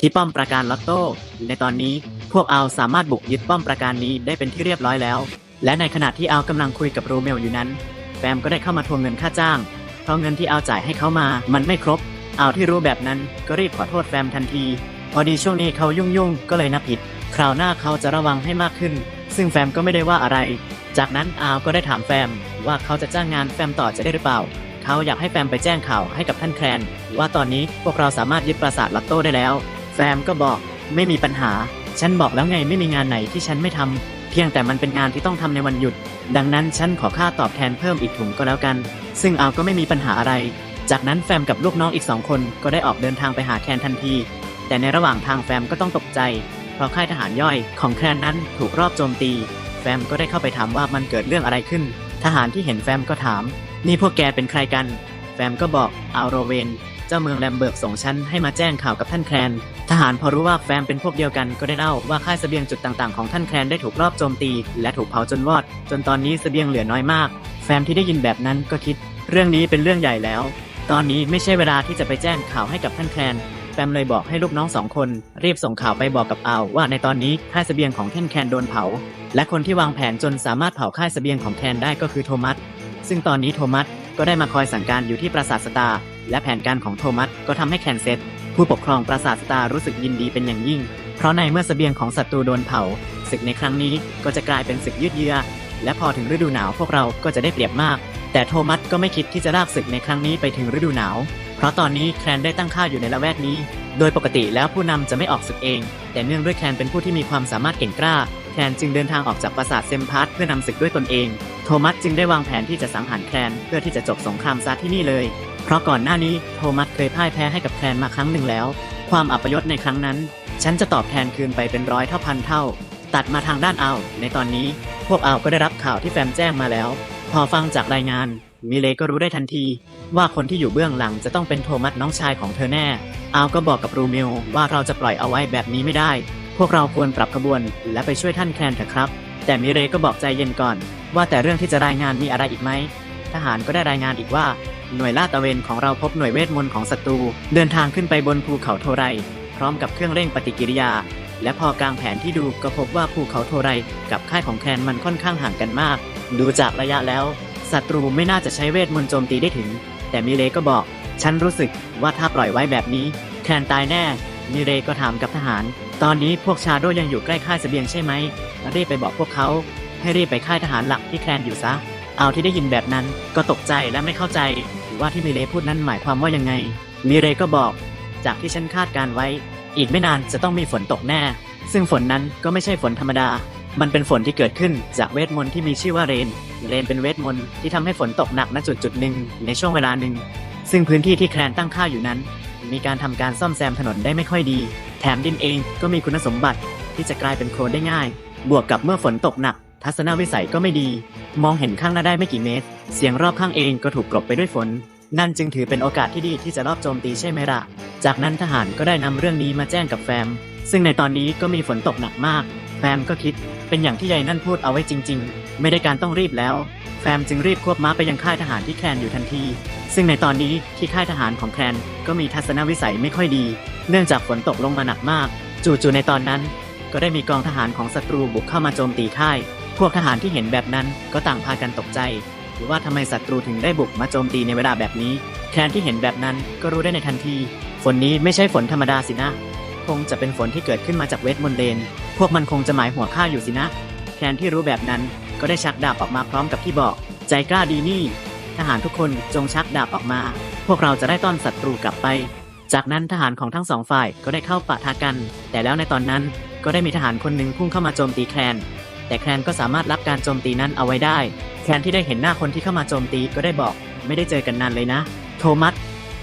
ที่ป้อมปราการลอตโต้ ในตอนนี้พวกเอาสามารถบุกยึดป้อมปราการนี้ได้เป็นที่เรียบร้อยแล้ว และในขณะที่เอากำลังคุยกับโรเมลอยู่นั้น แฟมก็ได้เข้ามาทวงเงินค่าจ้าง เพราะเงินที่เอาจ่ายให้เขามา มันไม่ครบเอาที่รู้แบบนั้นก็รีบขอโทษแฟมทันที พอดีช่วงนี้เขายุ่งๆก็เลยนับผิด คราวหน้าเขาจะระวังให้มากขึ้น ซึ่งแฟมก็ไม่ได้ว่าอะไร จากนั้นอาก็ได้ถามแฟมว่าเขาจะจ้างงานแฟมต่อจะได้หรือเปล่าเขาอยากให้แฟมไปแจ้งข่าวให้กับท่านแครนว่าตอนนี้พวกเราสามารถยึดปราสาทลัตโต้ได้แล้ว มก็บอกไม่มีปัญหา ฉันบอกแล้วไงไม่มีงานไหนที่ฉันไม่ทำเพียงแต่มันเป็นงานที่ต้องทำในวันหยุด ดังนั้นฉันขอค่าตอบแทนเพิ่มอีกถุงก็แล้วกัน ซึ่งอาวก็ไม่มีปัญหาอะไร จากนั้นแฟมกับลูกน้องอีกสองคนก็ได้ออกเดินทางไปหาแคนทันที แต่ในระหว่างทางแฟมก็ต้องตกใจ เพราะค่ายทหารย่อยของแคนนั้นถูกรอบโจมตี แฟมก็ได้เข้าไปถามว่ามันเกิดเรื่องอะไรขึ้น ทหารที่เห็นแฟมก็ถาม นี่พวกแกเป็นใครกัน แฟมก็บอกอัลโรเวน เจ้าเมืองแลมเบิร์กส่งฉันให้มาแจ้งข่าวกับท่านแครนทหารพอรู้ว่าแฟมเป็นพวกเดียวกันก็ได้เล่าว่าค่ายเสบียงจุดต่างๆของท่านแครนได้ถูกรอบโจมตี และถูกเผาจนวอด จนตอนนี้เสบียงเหลือน้อยมาก แฟมที่ได้ยินแบบนั้นก็คิด เรื่องนี้เป็นเรื่องใหญ่แล้ว ตอนนี้ไม่ใช่เวลาที่จะไปแจ้งข่าวให้กับท่านแครนแฟมเลยบอกให้ลูกน้องสองคน รีบส่งข่าวไปบอกกับอาวว่าในตอนนี้ค่ายเสบียงของท่านแคนโดนเผา และคนที่วางแผนจนสามารถเผาค่ายเสบียงของแคนได้ก็คือโทมัสซึ่งตอนนี้โทมัสก็ได้มาคอยสั่งการอยู่ที่ปราสาทสตาร์ และแผนการของโทมัสก็ทำให้แคนเซตผู้ปกครองปราสาทสตารู้สึกยินดีเป็นอย่างยิ่ง เพราะในเมื่อเสบียงของศัตรูโดนเผาศึกในครั้งนี้ก็จะกลายเป็นศึกยืดเยื้อและพอถึงฤดูหนาวพวกเราก็จะได้เปรียบมาก แต่โทมัสก็ไม่คิดที่จะลากศึกในครั้งนี้ไปถึงฤดูหนาว เพราะตอนนี้แคลนได้ตั้งค่าอยู่ในละแวกนี้ โดยปกติแล้วผู้นำจะไม่ออกศึกเอง แต่เนื่องด้วยแคลนเป็นผู้ที่มีความสามารถเก่งกล้าแคลนจึงเดินทางออกจากปราสาทเซมพาร์ตเพื่อนำศึกด้วยตนเอง โทมัสจึงได้วางแผนที่จะสังหารแคลนเพื่อที่จะจบสงครามซะที่นี่เลย เพราะก่อนหน้านี้โทมัสเคยพ่ายแพ้ให้กับแคลนมาครั้งหนึ่งแล้ว ความอัปยศในครั้งนั้น ฉันจะตอบแทนคืนไปเป็นร้อยเท่าพันเท่า ตัดมาทางด้านเอาในตอนนี้ พวกเอาก็ได้รับข่าวที่แฟมแจ้งมาแล้ว พอฟังจากรายงาน มิเลก็รู้ได้ทันที ว่าคนที่อยู่เบื้องหลังจะต้องเป็นโทมัสน้องชายของเธอแน่เอาก็บอกกับรูเมลว่าเราจะปล่อยเอาไว้แบบนี้ไม่ได้ พวกเราควรปรับขบวน และไปช่วยท่านแคลนเถอะครับ แต่มิเรก็บอกใจเย็นก่อน ว่าแต่เรื่องที่จะรายงานมีอะไรอีกไหมทหารก็ได้รายงานอีกว่า หน่วยลาดตระเวนของเราพบหน่วยเวทมนต์ของศัตรู เดินทางขึ้นไปบนภูเขาโทไร พร้อมกับเครื่องเร่งปฏิกิริยา และพอกลางแผนที่ดูก็พบว่าภูเขาโทไรกับค่ายของแคนมันค่อนข้างห่างกันมาก ดูจากระยะแล้วศัตรูไม่น่าจะใช้เวทมนต์โจมตีได้ถึง แต่มิเลก็บอก ฉันรู้สึกว่าถ้าปล่อยไว้แบบนี้ แคนตายแน่ มิเลก็ถามกับทหาร ตอนนี้พวกชาโดยังอยู่ใกล้ค่ายเสบียงใช่ไหมรีบไปบอกพวกเขา ให้รีบไปค่ายทหารหลักที่แคนอยู่ซะ เอาที่ได้ยินแบบนั้นก็ตกใจและไม่เข้าใจ ว่าที่มิเลพูดนั้นหมายความว่ายังไง มิเรก็บอก จากที่ฉันคาดการไว้ อีกไม่นานจะต้องมีฝนตกแน่ ซึ่งฝนนั้นก็ไม่ใช่ฝนธรรมดา มันเป็นฝนที่เกิดขึ้นจากเวทมนต์ที่มีชื่อว่าเรน เรนเป็นเวทมนต์ที่ทำให้ฝนตกหนักณจุดจุดหนึ่งในช่วงเวลาหนึ่ง ซึ่งพื้นที่ที่แคลนตั้งค่าอยู่นั้น มีการทำการซ่อมแซมถนนได้ไม่ค่อยดี แถมดินเองก็มีคุณสมบัติที่จะกลายเป็นโคลนได้ง่าย บวกกับเมื่อฝนตกหนัก ทัศนวิสัยก็ไม่ดี มองเห็นข้างหน้าได้ไม่กี่เมตร เสียงรอบข้างเองก็ถูกกลบไปด้วยฝน นั่นจึงถือเป็นโอกาสที่ดีที่จะรอบโจมตีใช่ไหมล่ะ จากนั้นทหารก็ได้นำเรื่องนี้มาแจ้งกับแฟม ซึ่งในตอนนี้ก็มีฝนตกหนักมาก แฟมก็คิด เป็นอย่างที่ยายนั่นพูดเอาไว้จริง ๆ ไม่ได้การต้องรีบแล้ว แฟมจึงรีบควบม้าไปยังค่ายทหารที่แคลนอยู่ทันที ซึ่งในตอนนี้ที่ค่ายทหารของแคลนก็มีทัศนวิสัยไม่ค่อยดี เนื่องจากฝนตกลงมาหนักมาก จู่ๆในตอนนั้น ก็ได้มีกองทหารของศัตรูบุกเข้ามาโจมตีค่าย พวกทหารที่เห็นแบบนั้นก็ต่างพากันตกใจหรือว่าทำไมศัตรูถึงได้บุกมาโจมตีในเวลาแบบนี้ แคนที่เห็นแบบนั้นก็รู้ได้ในทันที ฝนนี้ไม่ใช่ฝนธรรมดาสินะ คงจะเป็นฝนที่เกิดขึ้นมาจากเวทมนต์เลน พวกมันคงจะหมายหัวข้าอยู่สินะ แคนที่รู้แบบนั้นก็ได้ชักดาบออกมาพร้อมกับที่บอก ใจกล้าดีนี่ทหารทุกคนจงชักดาบออกมา พวกเราจะได้ต้อนศัตรูกลับไป จากนั้นทหารของทั้งสองฝ่ายก็ได้เข้าปะทะกัน แต่แล้วในตอนนั้นก็ได้มีทหารคนหนึ่งพุ่งเข้ามาโจมตีแคลน แต่แคลนก็สามารถรับการโจมตีนั้นเอาไว้ได้ แคลนที่ได้เห็นหน้าคนที่เข้ามาโจมตีก็ได้บอก ไม่ได้เจอกันนานเลยนะ โทมัส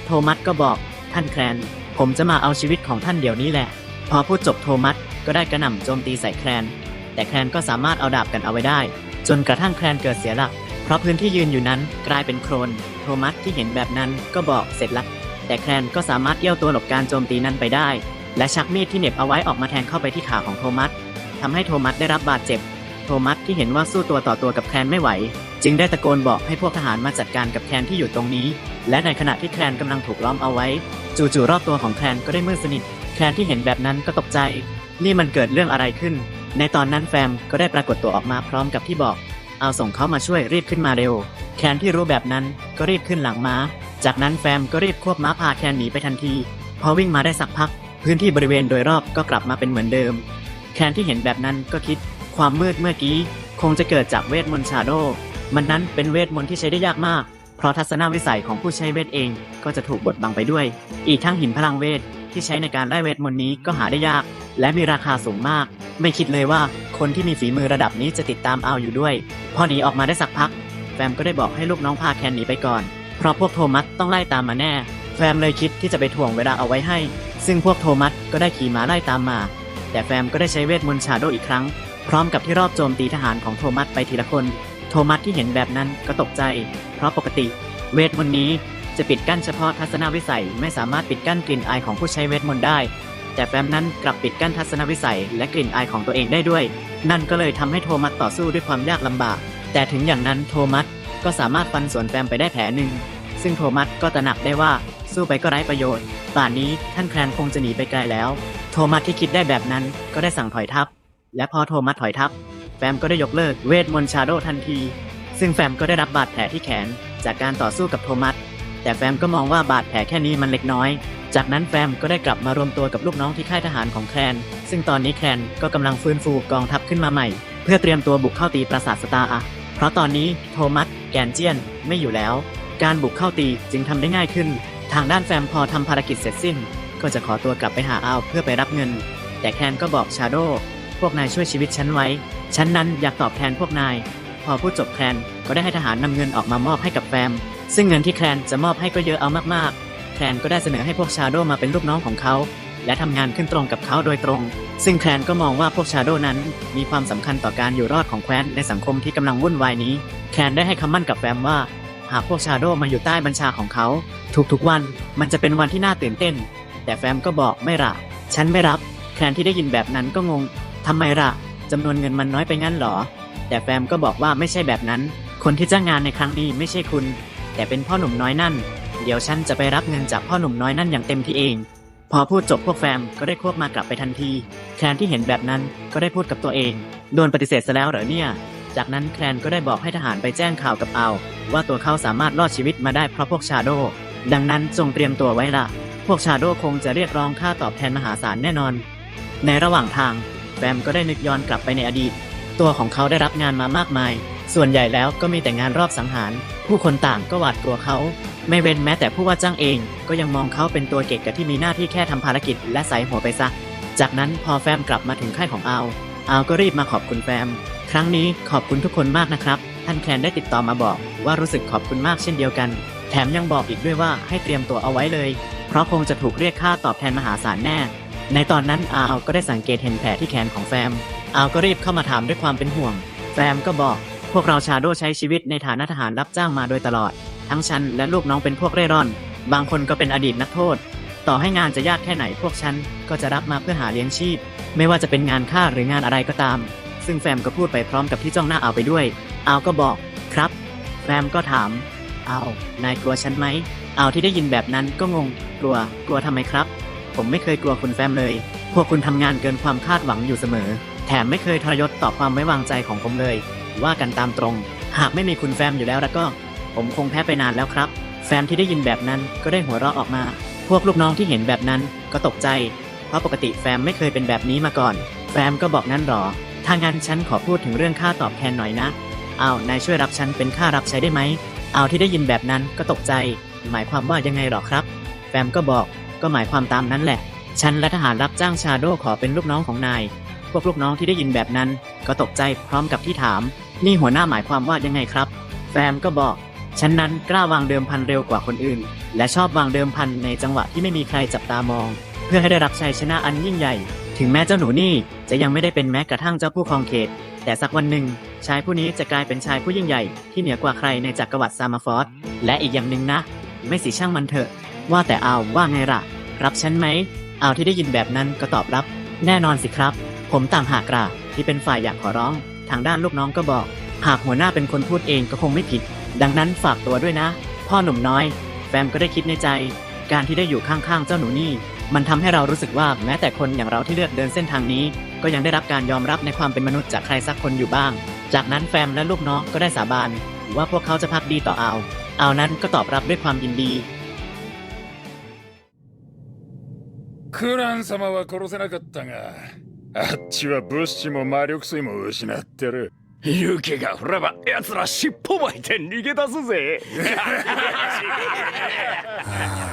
โทมัสก็บอกท่านแคลน ผมจะมาเอาชีวิตของท่านเดี๋ยวนี้แหละ พอพูดจบโทมัสก็ได้กระหน่ำโจมตีใส่แคลน แต่แคลนก็สามารถเอาดาบกันเอาไว้ได้ จนกระทั่งแคลนเกิดเสียหลัก เพราะพื้นที่ยืนอยู่นั้นกลายเป็นโคลน โทมัสที่เห็นแบบนั้นก็บอกเสร็จละ แต่แคลนก็สามารถเอี้ยวตัวหลบการโจมตีนั้นไปได้ และชักมีดที่เหน็บเอาไว้ออกมาแทงเข้าไปที่ขาของโทมัสทำให้โทมัสได้รับบาดเจ็บ โทมัสที่เห็นว่าสู้ตัวต่อตัวกับแคลนไม่ไหว จึงได้ตะโกนบอกให้พวกทหารมาจัดการกับแคลนที่อยู่ตรงนี้ และในขณะที่แคลนกำลังถูกล้อมเอาไว้ จู่ๆรอบตัวของแคลนก็ได้มืดสนิทแคนที่เห็นแบบนั้นก็ตกใจ นี่มันเกิดเรื่องอะไรขึ้น ในตอนนั้นแฟมก็ได้ปรากฏตัวออกมาพร้อมกับที่บอก เอาส่งเขามาช่วยรีบขึ้นมาเร็ว แคนที่รู้แบบนั้นก็รีบขึ้นหลังม้า จากนั้นแฟมก็รีบควบม้าพาแคนหนีไปทันที พอวิ่งมาได้สักพัก พื้นที่บริเวณโดยรอบก็กลับมาเป็นเหมือนเดิม แคนที่เห็นแบบนั้นก็คิด ความมืดเมื่อกี้ คงจะเกิดจากเวทมนต์ชาโดมันนั้นเป็นเวทมนต์ที่ใช้ได้ยากมาก เพราะทัศนวิสัยของผู้ใช้เวทเองก็จะถูกบดบังไปด้วย อีกทั้งหินพลังเวทที่ใช้ในการไล่เวทมนต์นี้ก็หาได้ยาก และมีราคาสูงมาก ไม่คิดเลยว่าคนที่มีฝีมือระดับนี้จะติดตามเอาอยู่ด้วย พอหนีออกมาได้สักพัก แฟมก็ได้บอกให้ลูกน้องพาแคนหนีไปก่อน เพราะพวกโทมัสต้องไล่ตามมาแน่ แฟมเลยคิดที่จะไปถ่วงเวลาเอาไว้ให้ ซึ่งพวกโทมัสก็ได้ขี่ม้าไล่ตามมา แต่แฟมก็ได้ใช้เวทมนต์ชาโดอีกครั้ง พร้อมกับที่รอบโจมตีทหารของโทมัสไปทีละคน โทมัสที่เห็นแบบนั้นก็ตกใจ เพราะปกติ เวทมนต์นี้จะปิดกั้นเฉพาะทัศนวิสัยไม่สามารถปิดกั้นกลิ่นอายของผู้ใช้เวทมนต์ได้ แต่แฟมนั้นกลับปิดกั้นทัศนวิสัยและกลิ่นอายของตัวเองได้ด้วย นั่นก็เลยทำให้โทมัสต่อสู้ด้วยความยากลำบาก แต่ถึงอย่างนั้นโทมัสก็สามารถฟันสวนแฟมไปได้แผลหนึ่ง ซึ่งโทมัสก็ตระหนักได้ว่าสู้ไปก็ไร้ประโยชน์ ป่านนี้ท่านแคลนคงจะหนีไปไกลแล้ว โทมัสที่คิดได้แบบนั้นก็ได้สั่งถอยทัพ และพอโทมัสถอยทัพ แฟมก็ได้ยกเลิกเวทมนต์ชาโดทันที ซึ่งแฟมก็ได้รับบาดแผลที่แขน จากการต่อสู้กับโทมัส แต่แฟมก็มองว่าบาดแผลแค่นี้มันเล็กน้อย จากนั้นแฟมก็ได้กลับมารวมตัวกับลูกน้องที่ค่ายทหารของแคลน ซึ่งตอนนี้แคลนก็กำลังฟื้นฟูกองทัพขึ้นมาใหม่ เพื่อเตรียมตัวบุกเข้าตีปราสาทสตาร์อะเพราะตอนนี้โทมัสแกนเจียนไม่อยู่แล้ว การบุกเข้าตีจึงทำได้ง่ายขึ้น ทางด้านแฟมพอทำภารกิจเสร็จสิ้น ก็จะขอตัวกลับไปหาอาวเพื่อไปรับเงิน แต่แคนก็บอกชาโด พวกนายช่วยชีวิตฉันไว้ ฉันนั้นอยากตอบแทนพวกนาย พอพูดจบแคลนก็ได้ให้ทหารนำเงินออกมามอบให้กับแฟม ซึ่งเงินที่แคลนจะมอบให้ก็เยอะเอามากๆ แคลนก็ได้เสนอให้พวกชาโดมาเป็นลูกน้องของเขา และทำงานขึ้นตรงกับเขาโดยตรง ซึ่งแคลนก็มองว่าพวกชาโดนั้นมีความสำคัญต่อการอยู่รอดของแคว้นในสังคมที่กำลังวุ่นวายนี้ แคลนได้ให้คำมั่นกับแฟมว่า หากพวกชาโดมาอยู่ใต้บัญชาของเขา ทุกๆวันมันจะเป็นวันที่น่าตื่นเต้น แต่แฟมก็บอกไม่ละฉันไม่รับ แคลนที่ได้ยินแบบนั้นก็งง ทำไมล่ะจำนวนเงินมันน้อยไปงั้นหรอ แต่แฟมก็บอกว่าไม่ใช่แบบนั้น คนที่จ้างงานในครั้งนี้ไม่ใช่คุณ แต่เป็นพ่อหนุ่มน้อยนั่น เดี๋ยวฉันจะไปรับเงินจากพ่อหนุ่มน้อยนั่นอย่างเต็มที่เอง พอพูดจบพวกแฟมก็ได้ควบมากลับไปทันที แคลนที่เห็นแบบนั้นก็ได้พูดกับตัวเอง โดนปฏิเสธซะแล้วเหรอเนี่ย จากนั้นแคลนก็ได้บอกให้ทหารไปแจ้งข่าวกับเอา ว่าตัวเขาสามารถรอดชีวิตมาได้เพราะพวกชาโด ดังนั้นจงเตรียมตัวไว้ละพวกชาโดคงจะเรียกร้องค่าตอบแทนมหาศาลแน่นอน ในระหว่างทาง แฟมก็ได้นึกย้อนกลับไปในอดีต ตัวของเขาได้รับงานมามากมาย ส่วนใหญ่แล้วก็มีแต่งานรอบสังหาร ผู้คนต่างก็หวาดกลัวเขา ไม่เว้นแม้แต่ผู้ว่าจ้างเอง ก็ยังมองเขาเป็นตัวเก่งกับที่มีหน้าที่แค่ทำภารกิจและใส่หัวไปซะ จากนั้นพอแฟมกลับมาถึงค่ายของอาวอาวก็รีบมาขอบคุณแฟม ครั้งนี้ขอบคุณทุกคนมากนะครับท่านแคลนได้ติดต่อมาบอกว่ารู้สึกขอบคุณมากเช่นเดียวกัน แถมยังบอกอีกด้วยว่าให้เตรียมตัวเอาไว้เลย เพราะคงจะถูกเรียกค่าตอบแทนมหาศาลแน่ ในตอนนั้นอาวก็ได้สังเกตเห็นแผลที่แขนของแฟม อาวก็รีบเข้ามาถามด้วยความเป็นห่วง แฟมก็บอก พวกเราชาโดใช้ชีวิตในฐานะทหารรับจ้างมาโดยตลอด ทั้งฉันและลูกน้องเป็นพวกเร่ร่อน บางคนก็เป็นอดีตนักโทษ ต่อให้งานจะยากแค่ไหนพวกฉันก็จะรับมาเพื่อหาเลี้ยงชีพ ไม่ว่าจะเป็นงานฆ่าหรืองานอะไรก็ตาม ซึ่งแฟมก็พูดไปพร้อมกับที่จ้องหน้าอาไปด้วย อาก็บอก ครับ แฟมก็ถามอาวนายกลัวฉันไหมอาที่ได้ยินแบบนั้นก็งง กลัว กลัวทำไมครับ ผมไม่เคยกลัวคุณแฟมเลย พวกคุณทำงานเกินความคาดหวังอยู่เสมอ แถมไม่เคยทรยศต่อความไว้วางใจของผมเลย ว่ากันตามตรง หากไม่มีคุณแฟมอยู่แล้วแล้วก็ ผมคงแพ้ไปนานแล้วครับ แฟมที่ได้ยินแบบนั้นก็ได้หัวเราะออกมา พวกลูกน้องที่เห็นแบบนั้นก็ตกใจ เพราะปกติแฟมไม่เคยเป็นแบบนี้มาก่อน แฟมก็บอกงั้นหรอถ้างั้นฉันขอพูดถึงเรื่องค่าตอบแทนหน่อยนะ เอานายช่วยรับฉันเป็นค่ารับใช้ได้ไหม เอาที่ได้ยินแบบนั้นก็ตกใจ หมายความว่ายังไงหรอครับ แฟมก็บอก ก็หมายความตามนั้นแหละ ฉันและทหารรับจ้างชาโดขอเป็นลูกน้องของนาย พวกลูกน้องที่ได้ยินแบบนั้น ก็ตกใจพร้อมกับที่ถาม นี่หัวหน้าหมายความว่ายังไงครับ แฟมก็บอก ฉันนั้นกล้าวางเดิมพันเร็วกว่าคนอื่น และชอบวางเดิมพันในจังหวะที่ไม่มีใครจับตามอง เพื่อให้ได้รับชัยชนะอันยิ่งใหญ่ ถึงแม้เจ้าหนูนี่จะยังไม่ได้เป็นแม้กระทั่งเจ้าผู้ครองเขต แต่สักวันหนึ่งชายผู้นี้จะกลายเป็นชายผู้ยิ่งใหญ่ที่เหนือกว่าใครในจักรวรรดิซามาฟอสและอีกอย่างหนึ่งนะ ไม่สิช่างมันเถอะ ว่าแต่เอาว่าไงละ่ะ รับฉันไหม เอาที่ได้ยินแบบนั้นก็ตอบรับ แน่นอนสิครับ ผมต่างหากละ่ะที่เป็นฝ่ายอยากขอร้อง ทางด้านลูกน้องก็บอก หากหัวหน้าเป็นคนพูดเองก็คงไม่ผิด ดังนั้นฝากตัวด้วยนะ พ่อหนุ่มน้อย แฟมก็ได้คิดในใจ การที่ได้อยู่ข้างๆเจ้าหนูนี่ มันทำให้เรารู้สึกว่าแม้แต่คนอย่างเราที่เลือกเดินเส้นทางนี้ ก็ยังได้รับการยอมรับในความเป็นมนุษย์จากใครสักคนอยู่บ้าง จากนั้นแฟมและลูกน้องก็ได้สาบานว่าพวกเขาจะพักดีต่อเอา เอานั้นก็ตอบรับด้วยความยินดี クラン様は殺せなかったがあっちは物資も魔力水も失ってる。勇気が振れば奴ら尻尾巻いて逃げ出すぜ。